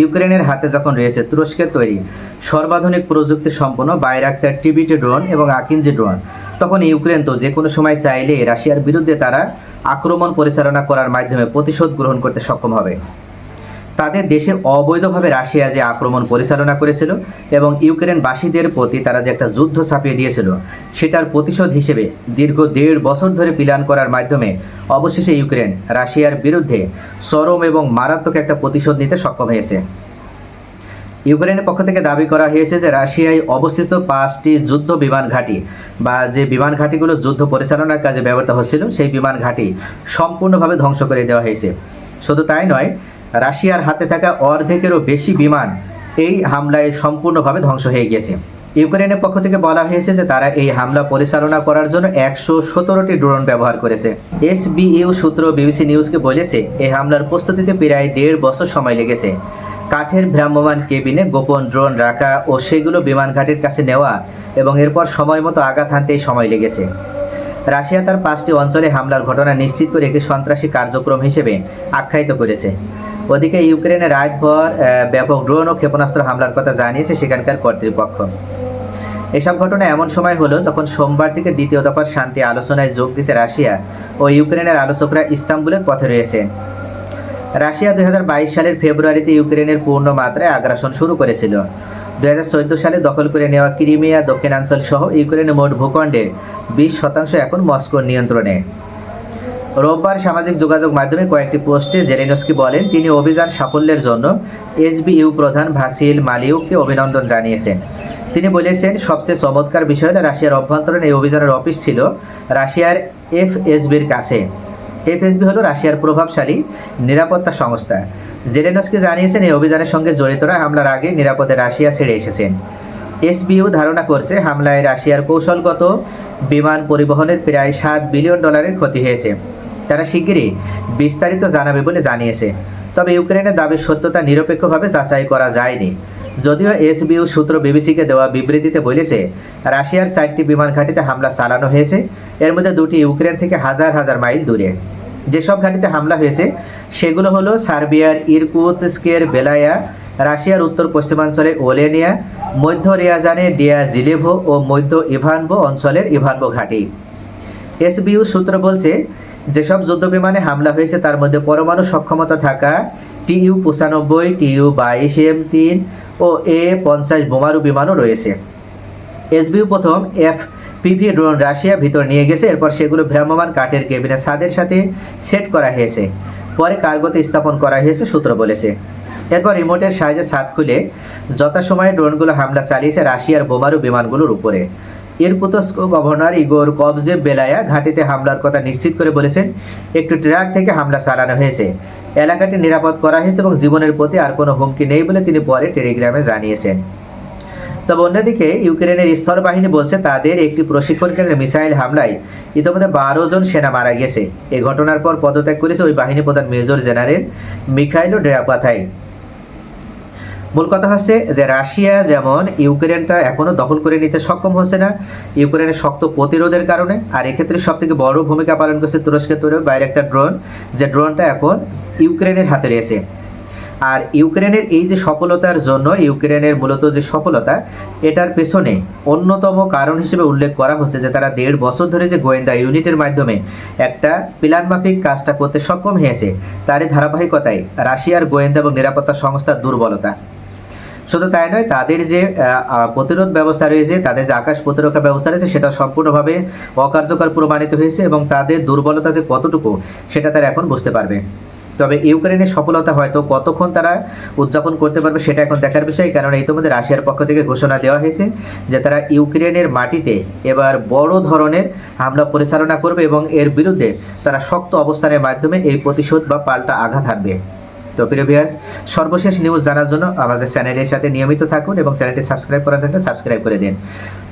ইউক্রেনের হাতে যখন রয়েছে তুরস্কের তৈরি সর্বাধুনিক প্রযুক্তি সম্পন্ন বাইরাক্তার টিবিটি ড্রোন এবং আকিনজি ড্রোন, তখন ইউক্রেন তো যে কোনো সময় চাইলে রাশিয়ার বিরুদ্ধে তারা আক্রমণ পরিচালনা করার মাধ্যমে প্রতিশোধ গ্রহণ করতে সক্ষম হবে। তাদের দেশে অবৈধভাবে রাশিয়া যে আক্রমণ পরিচালনা করেছিল এবং ইউক্রেনবাসীদের প্রতি তারা যে একটা যুদ্ধ ছাপিয়ে দিয়েছিল, সেটার প্রতিশোধ হিসেবে দীর্ঘ দেড় বছর ধরে প্ল্যান করার মাধ্যমে অবশেষে ইউক্রেন রাশিয়ার বিরুদ্ধে চরম এবং মারাত্মক একটা প্রতিশোধ নিতে সক্ষম হয়েছে। ইউক্রেনের পক্ষ থেকে দাবি করা হয়েছে যে রাশিয়ায় অবস্থিত পাঁচটি যুদ্ধ বিমান ঘাঁটি বা যে বিমান ঘাঁটিগুলো যুদ্ধ পরিচালনার কাজে ব্যবহৃত হচ্ছিল, সেই বিমান ঘাঁটি সম্পূর্ণভাবে ধ্বংস করে দেওয়া হয়েছে। শুধু তাই নয় রাশিয়ার হাতে থাকা অর্ধেকেরও বেশি বিমান এই হামলায় সম্পূর্ণভাবে ধ্বংস হয়ে গিয়েছে। ইউক্রেনের পক্ষ থেকে বলা হয়েছে যে তারা এই হামলা পরিচালনা করার জন্য একশো সতেরোটি ড্রোন ব্যবহার করেছে। এস এসবিইউ সূত্র বিবিসি নিউজকে বলেছে এই হামলার প্রস্তুতিতে প্রায় দেড় বছর সময় লেগেছে। কাঠের ভ্রাম্যমান কেবিনে গোপন ড্রোন রাখা ও সেগুলো বিমান ঘাটের কাছে নেওয়া এবং এরপর সময় মতো আঘাত হানতেই সময় লেগেছে। রাশিয়া তার পাঁচটি অঞ্চলে হামলার ঘটনা নিশ্চিত করে একটি সন্ত্রাসী কার্যক্রম হিসেবে আখ্যায়িত করেছে। ওদিকে ইউক্রেনে রাতভর ব্যাপক ড্রোন ও ক্ষেপণাস্ত্র হামলার কথা জানিয়েছে সেখানকার কর্তৃপক্ষ। এসব ঘটনা এমন সময় হলো যখন সোমবার থেকে দ্বিতীয় দফার শান্তি আলোচনায় যোগ দিতে রাশিয়া ও ইউক্রেনের আলোচকরা ইস্তাম্বুলের পথে রয়েছেন রাশিয়া দুই হাজার বাইশ সালের ফেব্রুয়ারিতে ইউক্রেনের পূর্ণ মাত্রায় আগ্রাসন শুরু করেছিল। দু হাজার চোদ্দ সালে দখল করে নেওয়া ক্রিমিয়া, দক্ষিণাঞ্চল সহ ইউক্রেনের মোট ভূখণ্ডের বিশ শতাংশ এখন মস্কোর নিয়ন্ত্রণে। রোববার সামাজিক যোগাযোগ মাধ্যমে কয়েকটি পোস্টে জেরেনস্কি বলেন, তিনি অভিযান সাফল্যের জন্য এসবিইউ প্রধান ভাসিল মালিউককে অভিনন্দন জানিয়েছেন। তিনি বলেছেন, সবচেয়ে চমৎকার বিষয় হলো রাশিয়ার অভ্যন্তরীণ এই অভিযানের অফিস ছিল রাশিয়ার এফএসবির কাছে। এফএসবি হলো রাশিয়ার প্রভাবশালী নিরাপত্তা সংস্থা। জেলেনস্কি জানিয়েছেন, এই অভিযানের সঙ্গে জড়িতরা হামলার আগে নিরাপদে রাশিয়া ছেড়ে এসেছেন। এসবিউ ধারণা করছে, হামলায় রাশিয়ার কৌশলগত বিমান পরিবহনের প্রায় সাত বিলিয়ন ডলারের ক্ষতি হয়েছে। তারা শিগগিরই বিস্তারিত জানাবে বলে জানিয়েছে। তবে ইউক্রেনের দাবির সত্যতা নিরপেক্ষভাবে যাচাই করা যায়নি। যদিও এসবিইউ সূত্র বিবিসিকে দেওয়া বিবৃতিতে বলেছে, রাশিয়ার চারটি বিমান ঘাঁটিতে হামলা চালানো হয়েছে। এর মধ্যে দুটি ইউক্রেন থেকে হাজার হাজার মাইল দূরে। যেসব ঘাঁটিতে হামলা হয়েছে, সেগুলো হলো সার্বিয়ার ইরকুতস্কের বেলায়া, রাশিয়ার উত্তর পশ্চিমাঞ্চলে ওলেনিয়া, মধ্য রিয়াজানের ডিয়া জিলেভো ও মধ্য ইভানভো অঞ্চলের ইভানভো ঘাঁটি। এসবিইউ সূত্র বলছে যেসব যুদ্ধবিমানে হামলা হয়েছে, তার মধ্যে পরমাণু সক্ষমতা থাকা টিইউ পঁচানব্বই, টিইউ বাইশ, এম তিন ও এ পঞ্চাশ বোমারু বিমানও রয়েছে। এসবিইউ প্রথম এফ পিভি ড্রোন রাশিয়া ভিতর নিয়ে গেছে, এরপর সেগুলো ভ্রাম্যমান কাঠের কেবিনে ছাদের সাথে সেট করা হয়েছে। পরে কার্গোতে স্থাপন করা হয়েছে, সূত্র বলেছে। এরপর রিমোটের সাহায্যে ছাদ খুলে যথাসময়ে ড্রোনগুলো হামলা চালিয়েছে রাশিয়ার বোমারু বিমানগুলোর উপরে। ইরকুতস্ক গভর্নর ইগোর কবজে বেলায়া ঘাটিতে হামলার কথা নিশ্চিত করে বলেছেন, একটি ট্রাক থেকে হামলা চালানো হয়েছে। এলাকাটি নিরাপদ করা হয়েছে এবং জীবনের প্রতি আর কোনো হুমকি নেই বলে তিনি পরে টেলিগ্রামে জানিয়েছেন। তবে অন্যদিকে ইউক্রেনের স্থল বাহিনী বলছে, তাদের একটি প্রশিক্ষণ কেন্দ্রে মিসাইল হামলায় ইতিমধ্যে বারো জন সেনা মারা গেছে। এই ঘটনার পর পদত্যাগ করেছে ওই বাহিনী প্রধান মেজর জেনারেল মিখাইলো ডেরাপাথাই। মূল কথা হচ্ছে যে রাশিয়া যেমন ইউক্রেনটা এখনও দখল করে নিতে সক্ষম হচ্ছে না, ইউক্রেনের শক্ত প্রতিরোধের কারণে, আর এক্ষেত্রে সব থেকে বড় ভূমিকা পালন করছে তুরস্কের তৈরি বাইরে একটা ড্রোন যে ড্রোনটা এখন ইউক্রেনের হাতে রয়েছে। আর ইউক্রেনের এই যে সফলতার জন্য, ইউক্রেনের মূলত যে সফলতা, এটার পেছনে অন্যতম কারণ হিসেবে উল্লেখ করা হচ্ছে যে তারা দেড় বছর ধরে যে গোয়েন্দা ইউনিটের মাধ্যমে একটা প্ল্যান মাফিক কাজটা করতে সক্ষম হয়েছে। তারই ধারাবাহিকতায় রাশিয়ার গোয়েন্দা এবং নিরাপত্তা সংস্থার দুর্বলতা। শুধু তাই নয়, তাদের যে প্রতিরোধ ব্যবস্থা রয়েছে, তাদের যে আকাশ প্রতিরক্ষা ব্যবস্থা রয়েছে, সেটা সম্পূর্ণভাবে অকার্যকর প্রমাণিত হয়েছে এবং তাদের দুর্বলতা যে কতটুকু, সেটা তারা এখন বুঝতে পারবে। তবে ইউক্রেনের সফলতা হয়তো কতক্ষণ তারা উদযাপন করতে পারবে, সেটা এখন দেখার বিষয়, কারণ ইতিমধ্যে রাশিয়ার পক্ষ থেকে ঘোষণা দেওয়া হয়েছে যে তারা ইউক্রেনের মাটিতে এবার বড় ধরনের হামলা পরিচালনা করবে এবং এর বিরুদ্ধে তারা শক্ত অবস্থানের মাধ্যমে এই প্রতিশোধ বা পাল্টা আঘাত হানবে। তো প্রিয় ভিউয়ার্স, সর্বশেষ নিউজ জানার জন্য আমাদের চ্যানেলের সাথে নিয়মিত থাকুন এবং চ্যানেলটি সাবস্ক্রাইব করার থাকলে সাবস্ক্রাইব করে দিন।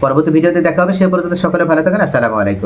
পরবর্তী ভিডিওতে দেখা হবে, সে পর্যন্ত সকলে ভালো থাকেন, আসসালামু আলাইকুম।